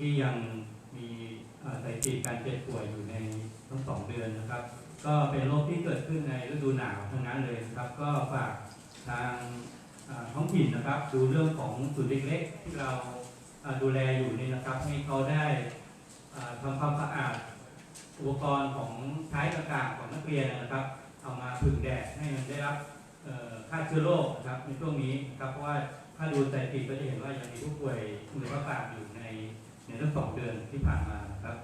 ที่ยังมีเอ่อสถิติการเจ็บป่วยอยู่ในทั้งสองเดือนนะครับ ก็เป็นโรคที่เกิดขึ้นในฤดูหนาวทั้งนั้นเลยนะครับ ก็ฝากทางท้องถิ่นนะครับ ดูเรื่องของศูนย์เล็กๆที่เราดูแลอยู่นี่นะครับ ให้เขาได้ทำความสะอาดอุปกรณ์ของใช้ต่างๆของนักเรียนนะครับ เอามาผึ่งแดดให้มันได้รับเอ่อฆ่าเชื้อโรคนะครับในช่วงนี้นะครับเพราะว่าถ้าดูสถิติก็จะเห็นว่ายังมีผู้ป่วยมือระบาดอยู่ใน ในทั้งสองเดือนที่ผ่านมาครับ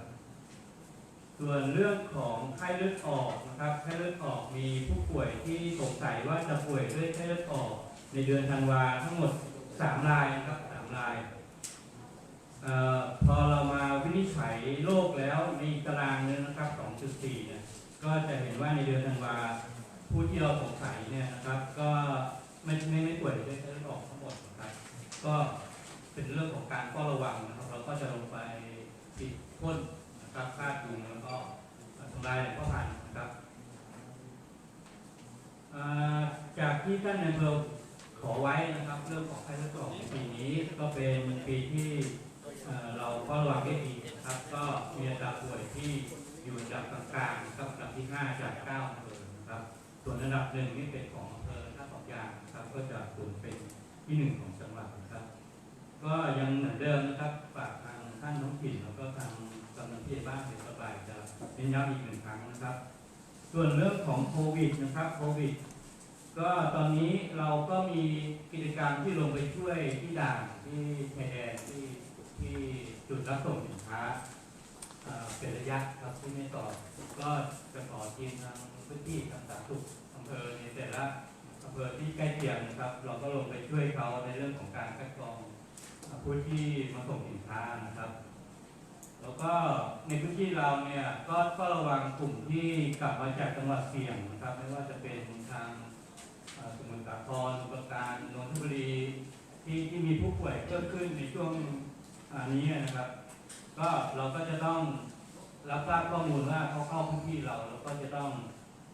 ส่วนเรื่องของไข้เลือดออกนะครับไข้เลือดออกมีผู้ป่วยที่สงสัยว่าจะป่วยด้วยไข้เลือดออก ในเดือนธันวาทั้งหมด3รายนะครับ3รายออพอเรามาวินิจฉัยโรคแล้วในตารางนี่ยนะครับ 2.4 เนี่ย ก็จะเห็นว่าในเดือนธันวาผู้ที่เราสงสัยเนี่ยนะครับ ก็ไม่ไม่ไม่ป่วยด้วยไข้เลือดออกทั้งหมดนะครับ ก็ เป็นเรื่องของการเฝ้าระวังนะครับ เราก็จะลงไปปิดพ่นนะครับคาดยุงแล้วก็ทำลายแหล่งพาะพันธุ์นะครับจากที่ท่านนายอำเภอขอไว้นะครับ เรื่องของไข้เลือดออกในปีนี้ก็เป็นปีที่เราเฝ้าระวังได้ดีนะครับ ก็มีอัตราป่วยที่อยู่อันดับกลางๆนะครับอันดับที่ 5 จาก9อำเภอนะครับ ส่วนอันดับหนึ่งนี่เป็นของอำเภอท่าสองยางนะครับ ก็จะสูงเป็นที่หนึ่งของจังหวัดนะครับ ก็ยังเหมือนเดิมนะครับฝากทางท่านท้องถิ่นแล้วก็ทางกำนันที่บ้านเป็นสบายจะเน้นย้ำอีกหนึ่งครั้งนะครับ ส่วนเรื่องของโควิดนะครับโควิดก็ตอนนี้เราก็มีกิจกรรมที่ลงไปช่วยที่ด่านที่ชายแดนที่ที่จุดรับส่งสินค้าเอ่อเป็นระยะครับที่ไม่ต่อ ก็จะขอทีมทางพื้นที่ทางสาธารณสุขอำเภอในแต่ละอำเภอที่ใกล้เคียงนะครับ เราก็ลงไปช่วยเขาในเรื่องของการคัดกรอง ผู้ที่มาส่งสินค้านะครับ แล้วก็ในพื้นที่เราเนี่ยก็ก็ระวังกลุ่มที่กลับมาจากจังหวัดเสี่ยงนะครับ ไม่ว่าจะเป็นทางสมุทรสาครสมุทรปราการนนทบุรีที่ที่มีผู้ป่วยเพิ่มขึ้นในช่วงอ่านี้นะครับ ก็เราก็จะต้องรับทราบข้อมูลว่าเขาเข้าพื้นที่เราแล้วก็จะต้อง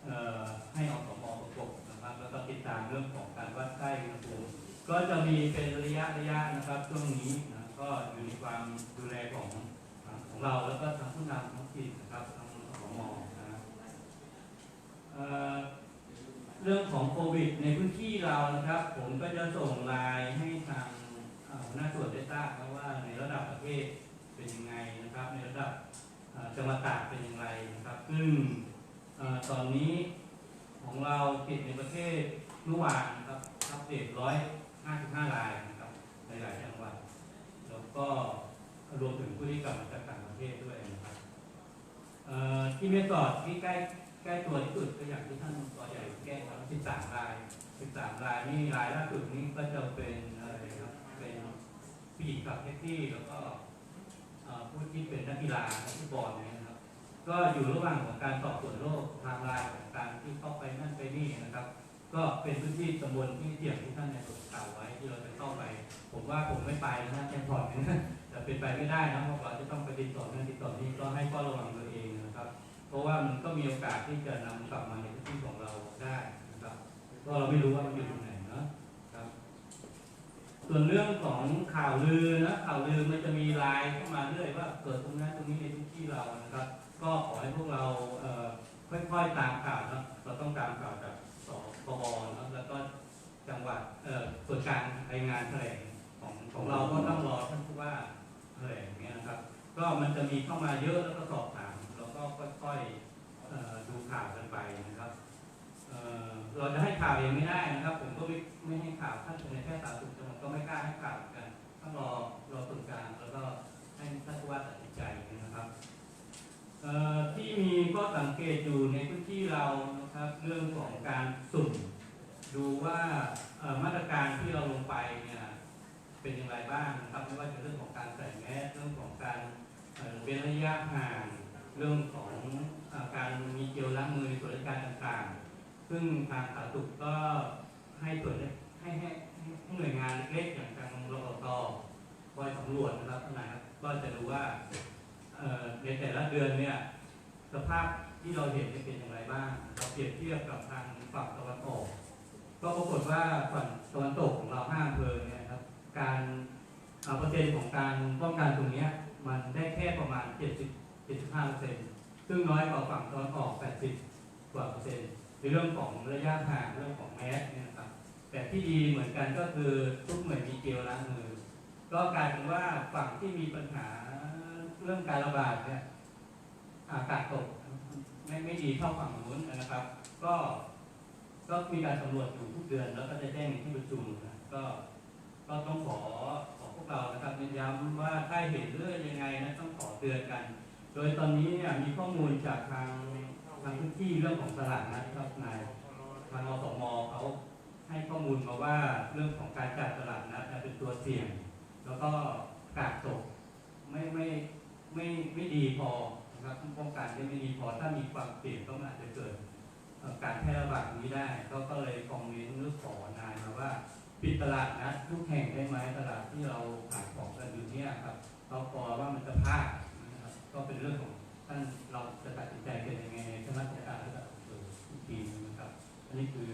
ออให้อสมประกบนะครับ แล้วก็ติดตามเรื่องของการวัดไข้อุณหภูมิ ก็จะมีเป็นระยะระยะนะครับช่วงนี้นะก็อยู่ในความดูแลของของเราแล้วก็ทางผู้นำท้องถิ่นนะครับทางสมนะเอ่อเรื่องของโควิด ในพื้นที่เรานะครับ ผมก็จะส่งลน์ให้ทางหน้าส่วนได้ทราบนะว่าในระดับประเทศเป็นยังไงนะครับ ในระดับจังหวัดตากเป็นอย่างไรนะครับ ซึ่งตอนนี้ของเราติดในประเทศเมื่อวานนะครับอัปเดตร้อย 55 รายนะครับในหลายจังหวัด แล้วก็รวมถึงผู้ที่กลับมาจากต่างประเทศด้วยนะครับเอ่อที่เมสอดที่ใกล้ใกล้ตัวที่สุดก็อย่างที่ท่านตัวใหญ่แก้ครับ13 ราย 13 รายนี่รายล่าสุดนี้ก็จะเป็นอะไรครับเป็นผู้หญิงขับแท็กซี่แล้วก็ผู้ที่เป็นนักกีฬาฟุตบอลเนี่ยนะครับ ก็อยู่ระหว่างของการสอบสวนโรคไทม์ไลน์ของการที่เข้าไปนั่นไปนี่นะครับ ก็เป็นพื้นที่ตำบลที่เสี่ยงที่ท่านในสุดกล่าวไว้ที่เราจะเข้าไป ผมว่าผมไม่ไปนะแค่พอร์ตนะแต่เป็นไปไม่ได้นะเพราะเราจะต้องไปติดต่อนั่นติดต่อนี่ก็ให้เฝ้าระวังตัวเองนะครับ เพราะว่ามันก็มีโอกาสที่จะนำกลับมาในพื้นที่ของเราได้นะครับเพราะเราไม่รู้ว่ามันอยู่ตรงไหนเนาะครับ ส่วนเรื่องของข่าวลือนะข่าวลือมันจะมีไลน์เข้ามาเรื่อยว่าเกิดตรงนั้นตรงนี้ในพื้นที่เรานะครับ ก็ขอให้พวกเราค่อยๆตามข่าวนะเราต้องตามข่าวจากสปบนะแล้วก็จังหวัดเอ่อส่วนกลา งรายงานแถลงของของเราก็ต้องรอท่านผู้ว่าแถลงอย่างเงี้ยนะครับ ก็มันจะมีเข้ามาเยอะแล้วก็สอบถามแล้วก็ค่อยๆดูข่าวกันไปนะครับเราจะให้ข่าวเองไม่ได้นะครับ ผมก็ไม่ไม่ให้ข่าวท่านในแพทย์สาธารณสุขจังหวัดก็ไม่กล้าให้ข่าวกันต้องรอรอส่วนกลางแล้วก็ให้ท่านผู้ว่าตัดสินใจนะครับที่มีข้อสังเกตอยู่ในพื้นที่เรานะครับ เรื่องของการสุ่มดูว่า มาตรการที่เราลงไปเนี่ยเป็นอย่างไรบ้างนะครับไม่ว่าจะเรื่องของการใส่แมสเรื่องของการเว้นระยะห่างเรื่องของอการมีเจลล้างมือในส่วนราชการต่างๆ ซึ่งทางสาธารณสุขก็ให้ส่วนให้ให้ให้หน่วยงานเล็กๆอย่างทางรอตคอยสำรวจนะครับท่านนายครับ ก็จะดูว่าในแต่ละเดือนเนี่ยสภาพที่เราเห็นเนี่ยเป็นอย่างไรบ้างเราเปรียบเทียบกับทางฝั่งตะวันออก ก็ปรากฏว่าฝั่งตะวันตกของเราห้าอเภอเนี่ยครับ การเปอร์เซ็นต์ของการป้องกันตรงนี้มันได้แค่ประมาณ 70 75เปอร์เซ็นต์ซึ่งน้อยกว่าฝั่งตะวันออก 80 กว่าเปอร์เซ็นต์ในเรื่องของระยะทางเรื่องของแมสเนี่ยครับแต่ที่ดีเหมือนกันก็คือทุกหม่วยมีเกลียวล้างมือ ก็กลายเป็นว่าฝั่งที่มีปัญหาเรื่องการระบาดเนี่ยอากาศตกไม่ไม่ดีเท่าฝั่งนู้นนะครับ ก็ ก็มีการสำรวจอยู่ทุกเดือน แล้วก็จะแจ้งที่ประชุมนะก็ก็ต้องขอขอพวกเรานะครับย้ำว่าถ้าเห็นเรื่องยังไงนะต้องขอเตือนกัน โดยตอนนี้เนี่ยมีข้อมูลจากทางทางพื้นที่เรื่องของตลาดนะครับนายทางอสมเขาให้ข้อมูลมาว่าเรื่องของการจัดตลาดนัดเนี่ยเป็นตัวเสี่ยง แล้วก็กาดตกไม่ไม่ไม่ไม่ดีพอนะครับป้องกันได้ไม่ดีพอถ้ามีความเสี่ยงก็มันอาจจะเกิด การแพร่ระบาดนี้ได้ก็ก็เลยคอมเมนต์หรือขอนายมาว่าปิดตลาดนะทุกแห่งได้ไหมตลาดที่เราขายของกันอยู่เนี่ยครับเรากลัวว่ามันจะพลาดนะครับก็เป็นเรื่องของท่านเราจะตัดสินใจกันยังไงในคณะกรรมการระดับอำเภออีกทีนึงนะครับ อันนี้คือ